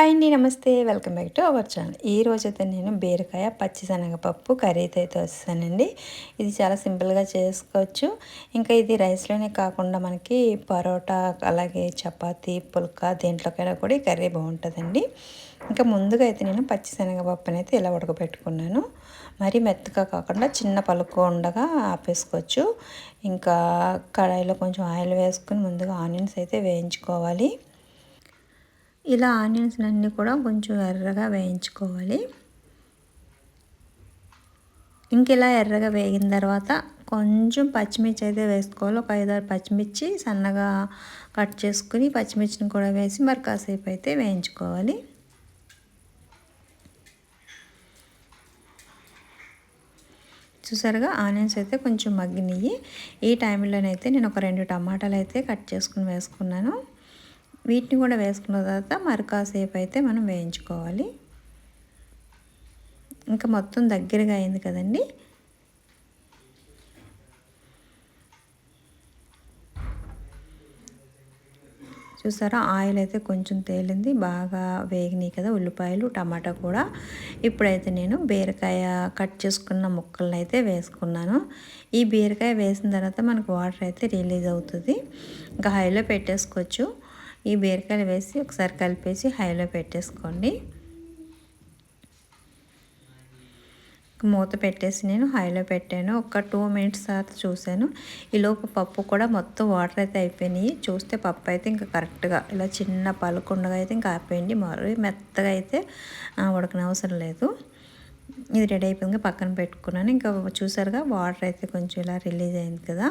Hi అండి నమస్తే. Welcome back to our channel. ఈ రోజు అయితే నేను బీరకాయ పచ్చిశనగపప్పు కర్రీతో అయితే వస్తానండి. ఇది చాలా సింపుల్గా చేసుకోవచ్చు. ఇంకా ఇది రైస్లోనే కాకుండా మనకి పరోటా అలాగే చపాతీ పుల్కా దేంట్లోకైనా కూడా ఈ కర్రీ బాగుంటుందండి. ఇంకా ముందుగా అయితే నేను పచ్చిశనగపప్పుని అయితే ఇలా ఉడకబెట్టుకున్నాను. మరీ మెత్తగా కాకుండా చిన్న పలుకు ఉండగా ఆపేసుకోవచ్చు. ఇంకా కడాయిలో కొంచెం ఆయిల్ వేసుకుని ముందుగా ఆనియన్స్ అయితే వేయించుకోవాలి. ఇలా ఆనియన్స్ అన్నీ కూడా కొంచెం ఎర్రగా వేయించుకోవాలి. ఇంకెలా ఎర్రగా వేగిన తర్వాత కొంచెం పచ్చిమిర్చి అయితే వేసుకోవాలి. ఒక ఐదారు పచ్చిమిర్చి సన్నగా కట్ చేసుకుని పచ్చిమిర్చిని కూడా వేసి మరి కాసేపు అయితే వేయించుకోవాలి. చూసారుగా ఆనియన్స్ అయితే కొంచెం మగ్గినవి ఈ టైంలోనైతే నేను ఒక రెండు టమాటాలు అయితే కట్ చేసుకుని వేసుకున్నాను. వీటిని కూడా వేసుకున్న తర్వాత మరి కాసేపు అయితే మనం వేయించుకోవాలి. ఇంకా మొత్తం దగ్గరగా అయింది కదండి. చూసారా? ఆయిల్ అయితే కొంచెం తేలింది బాగా వేగినాయి కదా ఉల్లిపాయలు టమాటా కూడా. ఇప్పుడైతే నేను బీరకాయ కట్ చేసుకున్న ముక్కలను అయితే వేసుకున్నాను. ఈ బీరకాయ వేసిన తర్వాత మనకు వాటర్ అయితే రిలీజ్ అవుతుంది. ఇంకా హైలో పెట్టేసుకోవచ్చు. ఈ బీరకాయలు వేసి ఒకసారి కలిపేసి హైలో పెట్టేసుకోండి. మూత పెట్టేసి నేను హైలో పెట్టాను. ఒక టూ మినిట్స్ తర్వాత చూశాను. ఈలోపు పప్పు కూడా మొత్తం వాటర్ అయితే అయిపోయినాయి. చూస్తే పప్పు అయితే ఇంకా కరెక్ట్గా ఇలా చిన్న పలుకుండగా అయితే ఇంకా ఆపేయండి. మరీ మెత్తగా అయితే ఉడకనవసరం లేదు. ఇది రెడీ అయిపోయింది. పక్కన పెట్టుకున్నాను. ఇంకా చూసారుగా వాటర్ అయితే కొంచెం ఇలా రిలీజ్ అయింది కదా.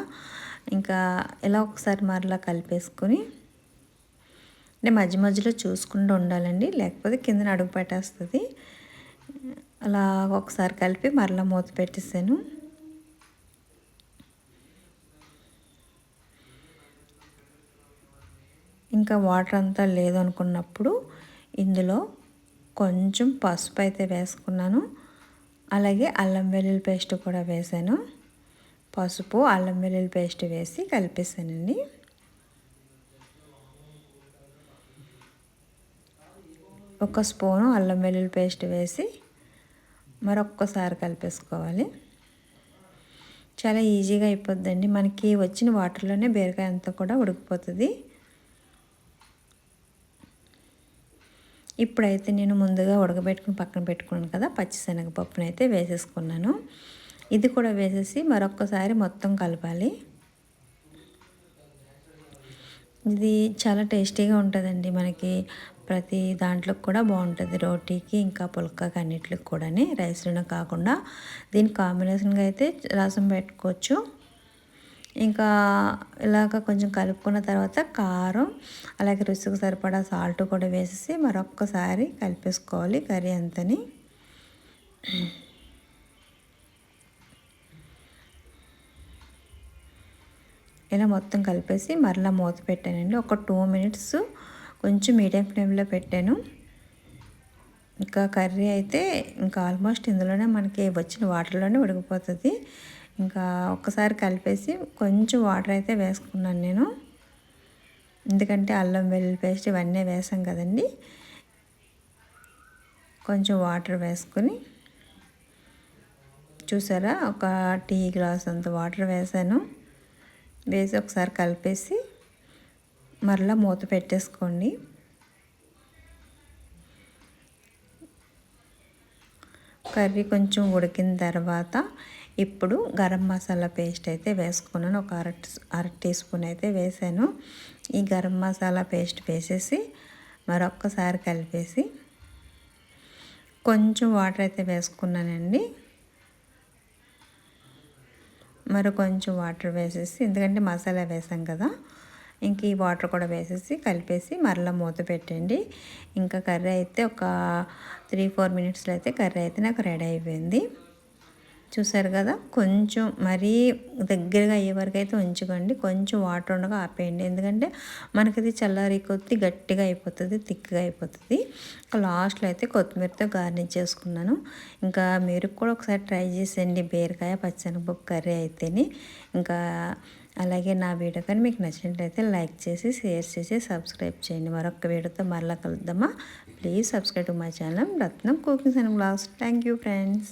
ఇంకా ఇలా ఒకసారి మరలా కలిపేసుకొని అంటే మధ్య మధ్యలో చూసుకుంటూ ఉండాలండి. లేకపోతే కింద అడుగు పెట్టేస్తుంది. అలా ఒకసారి కలిపి మరలా మూత పెట్టేసాను. ఇంకా వాటర్ అంతా లేదు అనుకున్నప్పుడు ఇందులో కొంచెం పసుపు అయితే వేసుకున్నాను. అలాగే అల్లం వెల్లుల్లి పేస్ట్ కూడా వేసాను. పసుపు అల్లం వెల్లుల్లి పేస్ట్ వేసి కలిపేసానండి. ఒక స్పూను అల్లం వెల్లుల్లి పేస్ట్ వేసి మరొక్కసారి కలిపేసుకోవాలి. చాలా ఈజీగా అయిపోద్దండి. మనకి వచ్చిన వాటర్లోనే బీరకాయ అంతా కూడా ఉడికిపోతుంది. ఇప్పుడైతే నేను ముందుగా ఉడకబెట్టుకుని పక్కన పెట్టుకున్నాను కదా పచ్చిశనగపప్పును అయితే వేసేసుకున్నాను. ఇది కూడా వేసేసి మరొక్కసారి మొత్తం కలపాలి. ఇది చాలా టేస్టీగా ఉంటుందండి మనకి. ప్రతి దాంట్లో కూడా బాగుంటుంది. రోటీకి ఇంకా పుల్కకి అన్నిటికి కూడా రైస్లోనే కాకుండా దీని కాంబినేషన్గా అయితే రసం పెట్టుకోవచ్చు. ఇంకా ఇలాగ కొంచెం కలుపుకున్న తర్వాత కారం అలాగే రుచికి సరిపడా సాల్ట్ కూడా వేసేసి మరొక్కసారి కలిపేసుకోవాలి కర్రీ అంతని. ఇలా మొత్తం కలిపేసి మరలా మూత పెట్టానండి. ఒక టూ మినిట్స్ కొంచెం మీడియం ఫ్లేమ్లో పెట్టాను. ఇంకా కర్రీ అయితే ఇంకా ఆల్మోస్ట్ ఇందులోనే మనకి వచ్చిన వాటర్లోనే ఉడికిపోతుంది. ఇంకా ఒక్కసారి కలిపేసి కొంచెం వాటర్ అయితే వేసుకున్నాను నేను. ఎందుకంటే అల్లం వెల్లుల్లి పేస్ట్ ఇవన్నీ వేసాం కదండి. కొంచెం వాటర్ వేసుకొని. చూసారా? ఒక టీ గ్లాస్ అంత వాటర్ వేసాను. వేసి ఒకసారి కలిపేసి మరలా మూత పెట్టేసుకోండి. కర్రీ కొంచెం ఉడికిన తర్వాత ఇప్పుడు గరం మసాలా పేస్ట్ అయితే వేసుకున్నాను. ఒక అర అర టీ స్పూన్ అయితే వేసాను. ఈ గరం మసాలా పేస్ట్ వేసేసి మరొక్కసారి కలిపేసి కొంచెం వాటర్ అయితే వేసుకున్నానండి. మరి కొంచెం వాటర్ వేసేసి ఎందుకంటే మసాలా వేసాం కదా ఇంక ఈ వాటర్ కూడా వేసేసి కలిపేసి మరలా మూత పెట్టండి. ఇంకా కర్రీ అయితే ఒక త్రీ ఫోర్ మినిట్స్లో అయితే కర్రీ అయితే నాకు రెడీ అయిపోయింది. చూసారు కదా? కొంచెం మరీ దగ్గరగా అయ్యే వరకు అయితే ఉంచుకోండి. కొంచెం వాటర్ ఉండగా ఆపేయండి. ఎందుకంటే మనకి చల్లారి కొద్ది గట్టిగా అయిపోతుంది థిక్గా అయిపోతుంది. ఇంకా లాస్ట్లో అయితే కొత్తిమీరతో గార్నిష్ చేసుకున్నాను. ఇంకా మీరు కూడా ఒకసారి ట్రై చేసేయండి. బీరకాయ పచ్చనపప్పు కర్రీ అయితేనే. ఇంకా అలాగే నా వీడియో కానీ మీకు నచ్చినట్లయితే లైక్ చేసి షేర్ చేసి సబ్స్క్రైబ్ చేయండి. మరొక వీడియోతో మరలా కలుద్దామా? Please subscribe to my channel Ratnam cookings and blogs. Thank you friends.